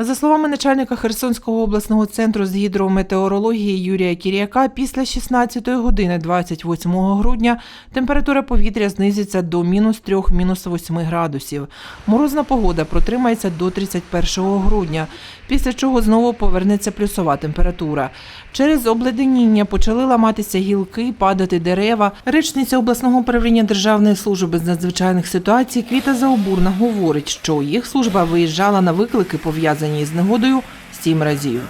За словами начальника Херсонського обласного центру з гідрометеорології Юрія Кіріяка, після 16 години 28 грудня температура повітря знизиться до мінус 3 мінус 8 градусів. Морозна погода протримається до 31 грудня, після чого знову повернеться плюсова температура. Через обледеніння почали ламатися гілки, падати дерева. Речниця обласного управління Державної служби з надзвичайних ситуацій Квіта Заобурна говорить, що їх служба виїжджала на виклики, пов'язані з негодою, сім разів.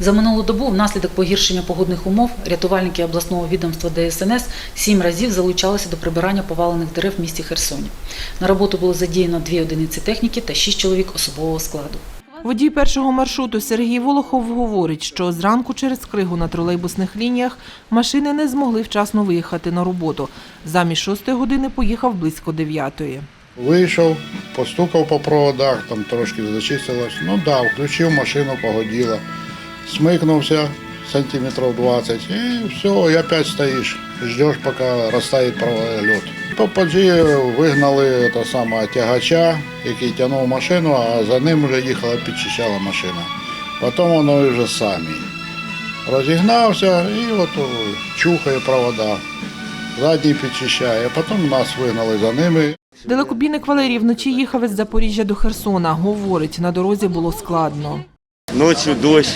За минулу добу внаслідок погіршення погодних умов рятувальники обласного відомства ДСНС сім разів залучалися до прибирання повалених дерев в місті Херсоні. На роботу було задіяно дві одиниці техніки та шість чоловік особового складу. Водій першого маршруту Сергій Волохов говорить, що зранку через кригу на тролейбусних лініях машини не змогли вчасно виїхати на роботу. Замість шостої години поїхав близько дев'ятої. Вийшов, постукав по проводах, там трошки зачистилось. Ну да, включив машину, погоділо. Смикнувся сантиметрів 20 і все, і опять стоїш. Ждеш, поки розтає лед. По поджі вигнали те саме тягача, який тягнув машину, а за ним вже їхала, підчищала машина. Потім воно вже самі. Розігнався і от чухає провода. Задній підчищає, потім нас вигнали за ними. Далекобійник Валерій вночі їхав із Запоріжжя до Херсона. Говорить, на дорозі було складно. Ночью дощ.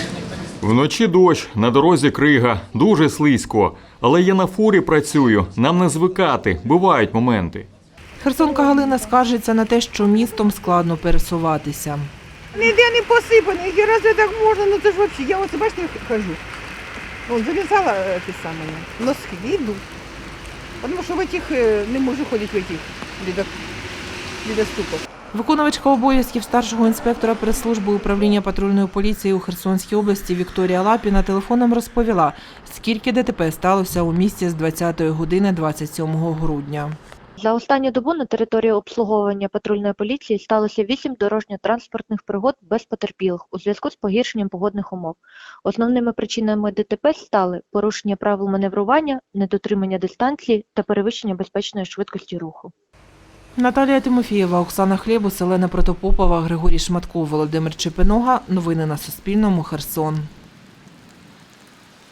Вночі дощ, на дорозі крига, дуже слизько. Але я на фурі працюю, нам не звикати, бувають моменти. Херсонка Галина скаржиться на те, що містом складно пересуватися. Ніде не посипано, які разве так можна, ну це ж вообще, я оце бачите, хожу. Вон, зав'язала е, ті самі носки йду. Тому що в этих е, не можу ходити в этих лідок. Виконувачка обов'язків старшого інспектора прес-служби управління патрульної поліції у Херсонській області Вікторія Лапіна телефоном розповіла, скільки ДТП сталося у місті з 20-ї години 27 грудня. За останню добу на території обслуговування патрульної поліції сталося вісім дорожньо-транспортних пригод без потерпілих у зв'язку з погіршенням погодних умов. Основними причинами ДТП стали порушення правил маневрування, недотримання дистанції та перевищення безпечної швидкості руху. Наталія Тимофієва, Оксана Хлєбус, Олена Протопопова, Григорій Шматко, Володимир Чепинога. Новини на Суспільному. Херсон.